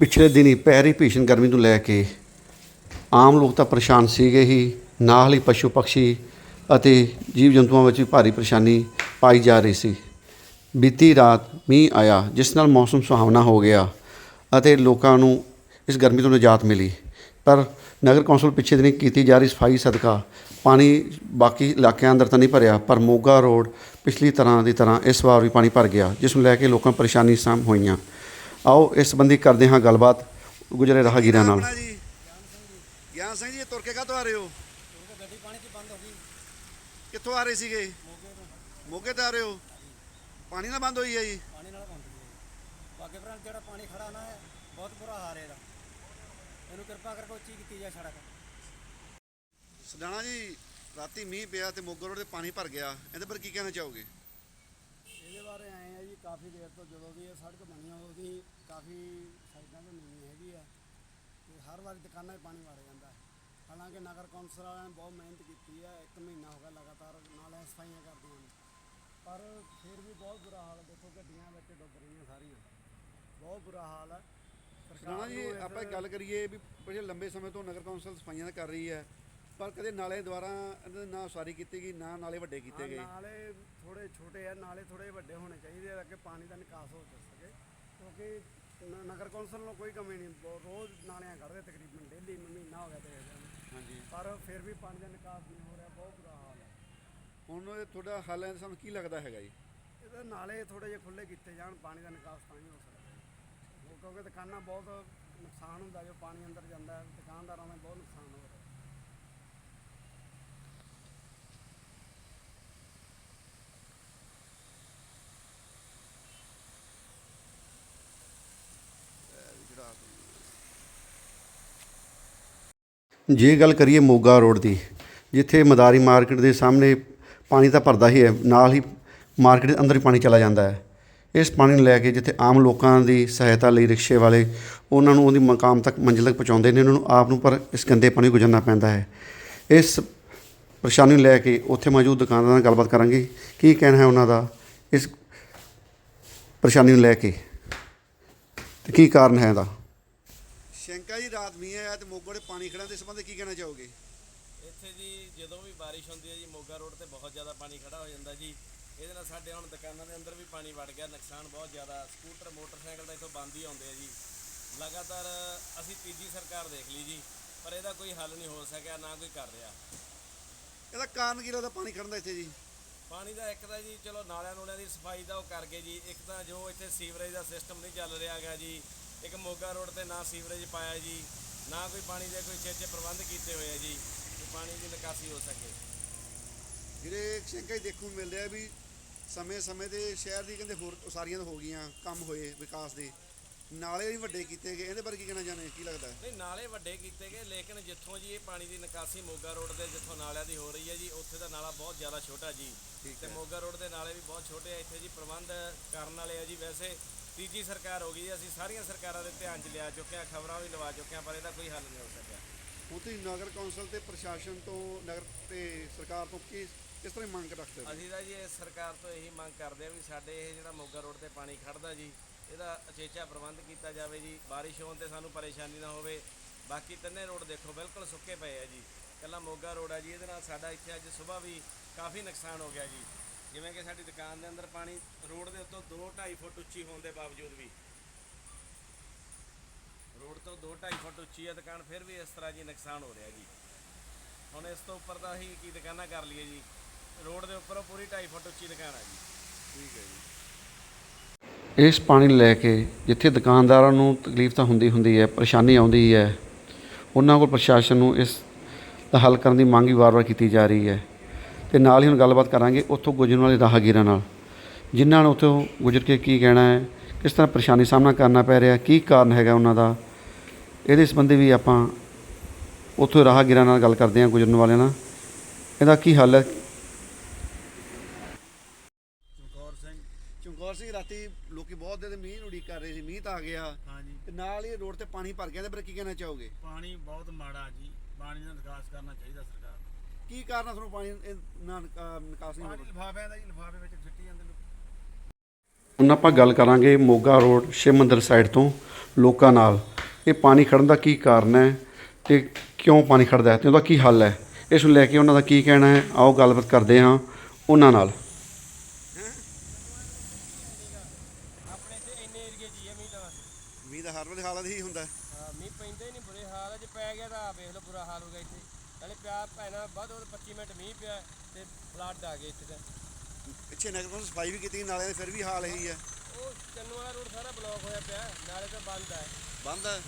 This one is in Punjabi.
ਪਿਛਲੇ ਦਿਨੀ ਪੈ ਰਹੀ ਭੀਸ਼ਣ ਗਰਮੀ ਨੂੰ ਲੈ ਕੇ ਆਮ ਲੋਕ ਤਾਂ ਪਰੇਸ਼ਾਨ ਸੀਗੇ ਹੀ, ਨਾਲ ਹੀ ਪਸ਼ੂ ਪਕਸ਼ੀ ਅਤੇ ਜੀਵ ਜੰਤੂਆਂ ਵਿੱਚ ਵੀ ਭਾਰੀ ਪਰੇਸ਼ਾਨੀ ਪਾਈ ਜਾ ਰਹੀ ਸੀ। ਬੀਤੀ ਰਾਤ ਮੀਂਹ ਆਇਆ, ਜਿਸ ਨਾਲ ਮੌਸਮ ਸੁਹਾਵਣਾ ਹੋ ਗਿਆ ਅਤੇ ਲੋਕਾਂ ਨੂੰ ਇਸ ਗਰਮੀ ਤੋਂ ਨਿਜਾਤ ਮਿਲੀ। ਪਰ ਨਗਰ ਕੌਂਸਲ ਪਿੱਛੇ ਦਿਨੀ ਕੀਤੀ ਜਾ ਰਹੀ ਸਫ਼ਾਈ ਸਦਕਾ ਪਾਣੀ ਬਾਕੀ ਇਲਾਕਿਆਂ ਅੰਦਰ ਤਾਂ ਨਹੀਂ ਭਰਿਆ, ਪਰ ਮੋਗਾ ਰੋਡ ਪਿਛਲੀ ਤਰ੍ਹਾਂ ਦੀ ਤਰ੍ਹਾਂ ਇਸ ਵਾਰ ਵੀ ਪਾਣੀ ਭਰ ਗਿਆ, ਜਿਸ ਨੂੰ ਲੈ ਕੇ ਲੋਕਾਂ ਨੂੰ ਪਰੇਸ਼ਾਨੀ ਸਾਹਮ ਹੋਈਆਂ। ਆਓ ਇਸ ਸੰਬੰਧੀ ਕਰਦੇ ਹਾਂ ਗੱਲਬਾਤ ਗੁਜਰੇ ਰਾਹਗੀਰਾਂ ਨਾਲ। ਗਿਆਨ ਸਿੰਘ ਜੀ। ਇਹ ਤੁਰ ਕੇ ਕਾਹਤੋਂ ਆ ਰਹੇ ਹੋ? ਗੱਡੀ ਪਾਣੀ 'ਚ ਬੰਦ ਹੋ ਗਈ ਕਿੱਥੋਂ ਆ ਰਹੇ ਸੀਗੇ? ਮੋਗੇ ਤੋਂ ਤੇ ਆ ਰਹੇ ਹੋ? ਪਾਣੀ ਨਾਲ ਬੰਦ ਹੋਈ ਹੈ ਜੀ? ਪਾਣੀ ਨਾਲ ਬੰਦ ਹੋਈ ਬਾਕੀ ਭਰਾ ਜਿਹੜਾ ਪਾਣੀ ਖੜਾ ਨਾ ਹੈ ਬਹੁਤ ਬੁਰਾ ਹਾਲ ਹੈ ਇਹਦਾ। ਇਹਨੂੰ ਕਿਰਪਾ ਕਰਕੇ ਉੱਚੀ ਕੀਤੀ ਜਾ ਸੜਕ। ਸਦਾਣਾ ਜੀ ਰਾਤੀ ਮੀਂਹ ਪਿਆ ਤੇ ਮੋਗੇ ਰੋਡ ਤੇ ਪਾਣੀ ਭਰ ਗਿਆ। ਇਹਦੇ ਪਰ ਕੀ ਕਹਿਣਾ ਚਾਹੋਗੇ ਇਹਦੇ ਬਾਰੇ ਆਏ ਆ ਜੀ ਕਾਫੀ ਦੇਰ ਤੋਂ ਜਦੋਂ ਦੀ ਇਹ ਸੜਕ ਬਣੀ ਆ ਉਹਦੀ ਕਾਫੀ ਸਾਈਡਾਂ ਤੋਂ ਨੀਵੀਂ ਹੈਗੀ ਆ ਤੇ ਹਰ ਵਾਰੀ ਦੁਕਾਨਾਂ 'ਚ ਪਾਣੀ ਵੜ ਜਾਂਦਾ। ਹੈ ਹਾਲਾਂਕਿ ਨਗਰ ਕੌਂਸਲ ਵਾਲਿਆਂ ਨੇ ਬਹੁਤ ਮਿਹਨਤ ਕੀਤੀ ਹੈ ਇੱਕ ਮਹੀਨਾ ਹੋ ਗਿਆ ਲਗਾਤਾਰ ਨਾਲੇ ਸਫਾਈਆਂ ਕਰਦੀਆਂ ਨੇ ਪਰ ਫਿਰ ਵੀ ਬਹੁਤ ਬੁਰਾ ਹਾਲ ਹੈ ਦੇਖੋ ਗੱਡੀਆਂ ਵਿੱਚ ਡੁੱਬ ਰਹੀਆਂ ਸਾਰੀਆਂ। ਬਹੁਤ ਬੁਰਾ ਹਾਲ ਹੈ ਸਦਾਣਾ ਜੀ ਨੂੰ ਇਸ- ਆਪਾਂ ਗੱਲ ਕਰੀਏ ਵੀ ਬੜੇ ਲੰਬੇ ਸਮੇਂ ਤੋਂ ਨਗਰ ਕੌਂਸਲ ਸਫਾਈਆਂ ਕਰ ਰਹੀ ਹੈ। ਪਰ ਕਦੇ ਨਾਲੇ ਦੁਆਰਾ ਇਹਨਾਂ ਦੇ ਨਾ ਉਸਾਰੀ ਕੀਤੀ ਗਈ ਨਾ ਨਾਲੇ ਵੱਡੇ ਕੀਤੇ ਗਏ? ਨਾਲੇ ਥੋੜੇ ਛੋਟੇ ਆ ਨਾਲੇ ਥੋੜੇ ਵੱਡੇ ਹੋਣੇ ਚਾਹੀਦੇ ਆ ਕਿ ਪਾਣੀ ਦਾ ਨਿਕਾਸ ਹੋ ਸਕੇ। ਕਿਉਂਕਿ ਨਗਰ ਕੌਂਸਲ ਨੂੰ ਕੋਈ ਕਮੀ ਨਹੀਂ ਰੋਜ਼ ਨਾਲਿਆਂ ਕੱਢਦੇ ਤਕਰੀਬਨ ਡੇਲੀ ਮਹੀਨਾ ਹੋ ਗਿਆ ਤੇ ਹਾਂਜੀ। ਪਰ ਫਿਰ ਵੀ ਪਾਣੀ ਦਾ ਨਿਕਾਸ ਨਹੀਂ ਹੋ ਰਿਹਾ ਬਹੁਤ ਬੁਰਾ ਹਾਲ ਹੈ। ਹੁਣ ਇਹ ਤੁਹਾਡਾ ਹੱਲ ਹੈ ਸਾਨੂੰ ਕੀ ਲੱਗਦਾ ਹੈਗਾ ਜੀ? ਇਹਦੇ ਨਾਲੇ ਥੋੜੇ ਜਿਹੇ ਖੁੱਲੇ ਕੀਤੇ ਜਾਣ ਪਾਣੀ ਦਾ ਨਿਕਾਸ ਤਾਂ ਹੀ ਹੋ ਸਕਦਾ। ਕਿਉਂਕਿ ਦੁਕਾਨਾਂ ਬਹੁਤ ਨੁਕਸਾਨ ਹੁੰਦਾ ਜੋ ਪਾਣੀ ਅੰਦਰ ਜਾਂਦਾ ਦੁਕਾਨਦਾਰਾਂ ਦਾ ਬਹੁਤ ਨੁਕਸਾਨ ਹੋ ਰਿਹਾ ਜਿਹੜਾ ਜੇ ਗੱਲ ਕਰੀਏ ਮੋਗਾ ਰੋਡ ਦੀ, ਜਿੱਥੇ ਮਦਾਰੀ ਮਾਰਕੀਟ ਦੇ ਸਾਹਮਣੇ ਪਾਣੀ ਤਾਂ ਭਰਦਾ ਹੀ ਹੈ, ਨਾਲ ਹੀ ਮਾਰਕੀਟ ਦੇ ਅੰਦਰ ਹੀ ਪਾਣੀ ਚਲਾ ਜਾਂਦਾ ਹੈ। ਇਸ ਪਾਣੀ ਨੂੰ ਲੈ ਕੇ ਜਿੱਥੇ ਆਮ ਲੋਕਾਂ ਦੀ ਸਹਾਇਤਾ ਲਈ ਰਿਕਸ਼ੇ ਵਾਲੇ ਉਹਨਾਂ ਨੂੰ ਉਹਦੀ ਮਕਾਮ ਤੱਕ ਮੰਜ਼ਿਲ ਤੱਕ ਪਹੁੰਚਾਉਂਦੇ ਨੇ, ਉਹਨਾਂ ਨੂੰ ਆਪ ਨੂੰ ਪਰ ਇਸ ਗੰਦੇ ਪਾਣੀ ਗੁਜ਼ਰਨਾ ਪੈਂਦਾ ਹੈ। ਇਸ ਪਰੇਸ਼ਾਨੀ ਨੂੰ ਲੈ ਕੇ ਉੱਥੇ ਮੌਜੂਦ ਦੁਕਾਨਦਾਰਾਂ ਨਾਲ ਗੱਲਬਾਤ ਕਰਾਂਗੇ, ਕੀ ਕਹਿਣਾ ਹੈ ਉਹਨਾਂ ਦਾ ਇਸ ਪਰੇਸ਼ਾਨੀ ਨੂੰ ਲੈ ਕੇ ਤੇ ਕੀ ਕਾਰਨ ਹੈ ਇਹਦਾ? ਸ਼ੰਕਾ ਜੀ ਰਾਤ ਮੀਂਹ ਆਇਆ ਤੇ ਮੋਗੇ ਦੇ ਪਾਣੀ ਖੜਾ ਦੇ ਸੰਬੰਧ ਕੀ ਕਹਿਣਾ ਚਾਹੋਗੇ? ਇੱਥੇ ਜੀ ਜਦੋਂ ਵੀ ਬਾਰਿਸ਼ ਹੁੰਦੀ ਹੈ ਜੀ ਮੋਗਾ ਰੋਡ ਤੇ ਬਹੁਤ ਜ਼ਿਆਦਾ ਪਾਣੀ ਖੜਾ ਹੋ ਜਾਂਦਾ ਜੀ। ਇਹਦੇ ਨਾਲ ਸਾਡੇ ਹੁਣ ਦੁਕਾਨਾਂ ਦੇ ਅੰਦਰ ਵੀ ਪਾਣੀ ਵੜ ਗਿਆ ਨੁਕਸਾਨ ਬਹੁਤ ਜ਼ਿਆਦਾ। ਸਕੂਟਰ ਮੋਟਰਸਾਈਕਲ ਤਾਂ ਇੱਥੋਂ ਬੰਦ ਹੀ ਆਉਂਦੇ ਆ ਜੀ। ਲਗਾਤਾਰ ਅਸੀਂ ਤੀਜੀ ਸਰਕਾਰ ਦੇਖ ਲਈ ਜੀ ਪਰ ਇਹਦਾ ਕੋਈ ਹੱਲ ਨਹੀਂ ਹੋ ਸਕਿਆ ਨਾ ਕੋਈ ਕਰ ਰਿਹਾ। ਇਹਦਾ ਕਾਰਨ ਕੀ ਲੱਗਦਾ ਪਾਣੀ ਖੜਨ ਦਾ ਇੱਥੇ ਜੀ? ਪਾਣੀ ਦਾ ਇੱਕ ਤਾਂ ਜੀ ਚਲੋ ਨਾਲਿਆਂ ਨੂਲਿਆਂ ਦੀ ਸਫ਼ਾਈ ਦਾ ਉਹ ਕਰ ਗਏ ਜੀ। ਇੱਕ ਤਾਂ ਜੋ ਇੱਥੇ ਸੀਵਰੇਜ ਦਾ ਸਿਸਟਮ ਨਹੀਂ ਚੱਲ ਰਿਹਾ ਹੈਗਾ ਜੀ। ਇੱਕ ਮੋਗਾ ਰੋਡ ਤੇ ਨਾ ਸੀਵਰੇਜ ਪਾਇਆ ਜੀ ਨਾ ਕੋਈ ਪਾਣੀ ਦੇ ਕੋਈ ਚੇਚੇ ਪ੍ਰਬੰਧ ਕੀਤੇ ਹੋਏ ਆ ਜੀ ਕਿ ਪਾਣੀ ਦੀ ਨਿਕਾਸੀ ਹੋ ਸਕੇ। ਜਿਹੜੇ ਸ਼ੰਕਾ ਦੇਖਣ ਨੂੰ ਮਿਲ ਰਿਹਾ ਵੀ ਸਮੇਂ-ਸਮੇਂ ਤੇ ਸ਼ਹਿਰ ਦੀ ਕਹਿੰਦੇ ਹੋਰ ਉਸਾਰੀਆਂ ਹੋ ਗਈਆਂ ਕੰਮ ਹੋਏ ਵਿਕਾਸ ਦੇ। ਨਾਲੇ ਵੀ ਵੱਡੇ ਕੀਤੇ ਗਏ ਇਹਦੇ ਬਾਰੇ ਕੀ ਕਹਿਣਾ ਚਾਹੁੰਦੇ ਕੀ ਲੱਗਦਾ? ਨਹੀਂ ਨਾਲੇ ਵੱਡੇ ਕੀਤੇ ਗਏ ਲੇਕਿਨ ਜਿੱਥੋਂ ਜੀ ਇਹ ਪਾਣੀ ਦੀ ਨਿਕਾਸੀ ਮੋਗਾ ਰੋਡ ਦੇ ਜਿੱਥੋਂ ਨਾਲਿਆਂ ਦੀ ਹੋ ਰਹੀ ਹੈ ਜੀ ਉੱਥੇ ਦਾ ਨਾਲਾ ਬਹੁਤ ਜ਼ਿਆਦਾ ਛੋਟਾ ਜੀ। ਤੇ ਮੋਗਾ ਰੋਡ ਦੇ ਨਾਲੇ ਵੀ ਬਹੁਤ ਛੋਟੇ ਆ ਇੱਥੇ ਜੀ ਪ੍ਰਬੰਧ ਕਰਨ ਵਾਲੇ ਆ ਜੀ ਵੈਸੇ। ਤੀਜੀ ਸਰਕਾਰ ਹੋ ਗਈ ਜੀ ਅਸੀਂ ਸਾਰੀਆਂ ਸਰਕਾਰਾਂ ਦੇ ਧਿਆਨ 'ਚ ਲਿਆ ਚੁੱਕੇ ਆ ਖਬਰਾਂ ਵੀ ਲਵਾ ਚੁੱਕੇ ਆ ਪਰ ਇਹਦਾ ਕੋਈ ਹੱਲ ਨਹੀਂ ਹੋ ਸਕਿਆ। ਹੁਣ ਤੁਸੀਂ ਨਗਰ ਕੌਂਸਲ ਤੇ ਪ੍ਰਸ਼ਾਸਨ ਤੋਂ ਨਗਰ ਤੇ ਸਰਕਾਰ ਤੋਂ ਕੀ ਕਿਸ ਤਰ੍ਹਾਂ ਮੰਗ ਰੱਖਦੇ ਹੋ? ਅਸੀਂ ਤਾਂ ਜੀ ਇਸ ਸਰਕਾਰ ਤੋਂ ਇਹੀ ਮੰਗ ਕਰਦੇ ਆ ਵੀ ਸਾਡੇ ਇਹ ਜਿਹੜਾ ਮੋਗਾ ਰੋਡ ਤੇ ਪਾਣੀ ਖੜਦਾ ਜੀ ਇਹਦਾ ਅਚੇਚਾ ਪ੍ਰਬੰਧ ਕੀਤਾ ਜਾਵੇ ਜੀ ਬਾਰਿਸ਼ ਹੋਣ ਤੇ ਸਾਨੂੰ ਪਰੇਸ਼ਾਨੀ ਨਾ ਹੋਵੇ। ਬਾਕੀ ਤਿੰਨੇ ਰੋਡ ਦੇਖੋ ਬਿਲਕੁਲ ਸੁੱਕੇ ਪਏ ਆ ਜੀ। ਕੱਲਾ ਮੋਗਾ ਰੋਡ ਆ ਜੀ ਇਹਦੇ ਨਾਲ ਸਾਡਾ ਇੱਥੇ ਅੱਜ ਸਵੇਰ ਵੀ ਕਾਫੀ ਨੁਕਸਾਨ ਹੋ ਗਿਆ ਜੀ। ਜਿਵੇਂ ਕਿ ਸਾਡੀ ਦੁਕਾਨ ਦੇ ਅੰਦਰ ਪਾਣੀ ਰੋਡ ਦੇ ਉੱਤੋਂ 2.5 ਫੁੱਟ ਉੱਚੀ ਹੋਣ ਦੇ ਬਾਵਜੂਦ ਵੀ। ਰੋਡ ਤੋਂ 2.5 ਫੁੱਟ ਉੱਚੀ ਹੈ ਦੁਕਾਨ, ਫਿਰ ਵੀ ਇਸ ਤਰ੍ਹਾਂ ਜੀ ਨੁਕਸਾਨ ਹੋ ਰਿਹਾ ਜੀ। ਹੁਣ ਇਸ ਤੋਂ ਉੱਪਰ ਤਾਂ ਅਸੀਂ ਕੀ ਦੁਕਾਨਾਂ ਕਰ ਲਈਏ ਜੀ। ਰੋਡ ਦੇ ਉੱਪਰੋਂ ਪੂਰੀ 2.5 ਫੁੱਟ ਉੱਚੀ ਦੁਕਾਨ ਆ ਜੀ। ਠੀਕ ਹੈ ਜੀ। ਇਸ ਪਾਣੀ ਲੈ ਕੇ ਜਿੱਥੇ ਦੁਕਾਨਦਾਰਾਂ ਨੂੰ ਤਕਲੀਫ ਤਾਂ ਹੁੰਦੀ ਹੁੰਦੀ ਹੈ, ਪਰੇਸ਼ਾਨੀ ਆਉਂਦੀ ਹੈ, ਉਹਨਾਂ ਕੋਲ ਪ੍ਰਸ਼ਾਸਨ ਨੂੰ ਇਸ ਦਾ ਹੱਲ ਕਰਨ ਦੀ ਮੰਗ ਵੀ ਵਾਰ-ਵਾਰ ਕੀਤੀ ਜਾ ਰਹੀ ਹੈ। ਤੇ ਨਾਲ ਹੀ ਹੁਣ ਗੱਲਬਾਤ ਕਰਾਂਗੇ ਉੱਥੋਂ ਗੁਜ਼ਰਨ ਵਾਲੇ ਰਾਹਗੀਰਾਂ ਨਾਲ ਜਿਨ੍ਹਾਂ ਨੂੰ ਉੱਥੋਂ ਗੁਜ਼ਰ ਕੇ ਕੀ ਕਹਿਣਾ ਹੈ ਕਿਸ ਤਰ੍ਹਾਂ ਪਰੇਸ਼ਾਨੀ ਦਾ ਸਾਹਮਣਾ ਕਰਨਾ ਪੈ ਰਿਹਾ ਕੀ ਕਾਰਨ ਹੈਗਾ ਉਹਨਾਂ ਦਾ ਇਹਦੇ ਸੰਬੰਧੀ ਵੀ ਆਪਾਂ ਉੱਥੋਂ ਰਾਹਗੀਰਾਂ ਨਾਲ ਗੱਲ ਕਰਦੇ ਹਾਂ ਗੁਜ਼ਰਨ ਵਾਲਿਆਂ ਨਾਲ। ਇਹਦਾ ਕੀ ਹੱਲ ਹੈ? ਚਮਕੌਰ ਸਿੰਘ ਚਮਕੌਰ ਸਿੰਘ ਰਾਤੀ ਲੋਕੀ ਬਹੁਤ ਦੇਰ ਦੇ ਮੀਂਹ ਨੂੰ ਉਡੀਕ ਕਰ ਰਹੇ ਸੀ ਮੀਂਹ ਤਾਂ ਆ ਗਿਆ। ਹਾਂਜੀ। ਤੇ ਨਾਲ ਹੀ ਰੋਡ ਤੇ ਪਾਣੀ ਭਰ ਗਿਆ ਇਹਦੇ ਬਾਰੇ ਕੀ ਕਹਿਣਾ ਚਾਹੋਗੇ? ਪਾਣੀ ਬਹੁਤ ਮਾੜਾ ਜੀ ਪਾਣੀ ਦਾ ਨਿਕਾਸ ਕਰਨਾ ਚਾਹੀਦਾ ਸਰਕਾਰ ਨੂੰ ਕੀ ਕਾਰਨ ਆ ਤੁਹਾਨੂੰ ਪਾਣੀ ਇਹ ਨਾ ਨਿਕਾ- ਨਿਕਾਸ ਨਹੀਂ ਹੋ ਪਾਣੀ ਰਿਹਾ ਲਿਫਾਫਿਆਂ ਦਾ ਜੀ ਲਿਫਾਫੇ ਵਿੱਚ ਸਿੱਟੀ ਜਾਂਦੇ ਲੋਕ। ਹੁਣ ਆਪਾਂ ਗੱਲ ਕਰਾਂਗੇ ਮੋਗਾ ਰੋਡ ਸ਼ਿਵ ਮੰਦਿਰ ਸਾਈਡ ਤੋਂ ਲੋਕਾਂ ਨਾਲ। ਇਹ ਪਾਣੀ ਖੜਨ ਦਾ ਕੀ ਕਾਰਨ ਹੈ ਤੇ ਕਿਉਂ ਪਾਣੀ ਖੜਦਾ ਹੈ ਤੇ ਉਹਦਾ ਕੀ ਹੱਲ ਹੈ? ਇਸ ਨੂੰ ਲੈ ਕੇ ਉਹਨਾਂ ਦਾ ਕੀ ਕਹਿਣਾ ਹੈ? ਆਓ ਗੱਲਬਾਤ ਕਰਦੇ ਹਾਂ ਉਹਨਾਂ ਨਾਲ। ਆਪਣੇ ਇੱਥੇ ਇੰਨੇ ਏਰੀਏ ਆ ਮੀਂਹ ਦਾ ਮੀਂਹ ਦਾ ਹਰ ਵੇਲੇ ਹਾਲਤ ਹੀ ਹੁੰਦਾ ਹੈ। ਹਾਂ, ਮੀਂਹ ਪੈਂਦਾ ਨਹੀਂ ਬੁਰੇ ਹਾਲ ਆ ਜੇ ਪੈ ਗਿਆ ਤਾਂ ਆਹ ਵੇਖ ਲਓ ਬੁਰਾ ਹਾਲ ਹੋ ਗਿਆ ਇੱਥੇ। ਨਾਲੇ ਪਿਆ ਭੈਣਾ ਵੱਧ ਉਹ 25 ਮਿੰਟ ਮੀਂਹ ਪਿਆ ਤੇ ਫਲੱਡ ਆ ਗਏ ਇੱਥੇ ਤਾਂ। ਪਿੱਛੇ ਨਗਰ ਕੌਂਸਲ ਸਫ਼ਾਈ ਵੀ ਕੀਤੀ ਨਾਲਿਆਂ ਦੇ ਫਿਰ ਵੀ ਹਾਲ ਇਹੀ ਹੈ ਉਹ ਚੰਨੂ ਵਾਲਾ ਰੋਡ ਸਾਰਾ ਬਲੌਕ ਹੋਇਆ ਪਿਆ ਨਾਲੇ ਤਾਂ ਬੰਦ ਆ। ਬੰਦ ਹੈ।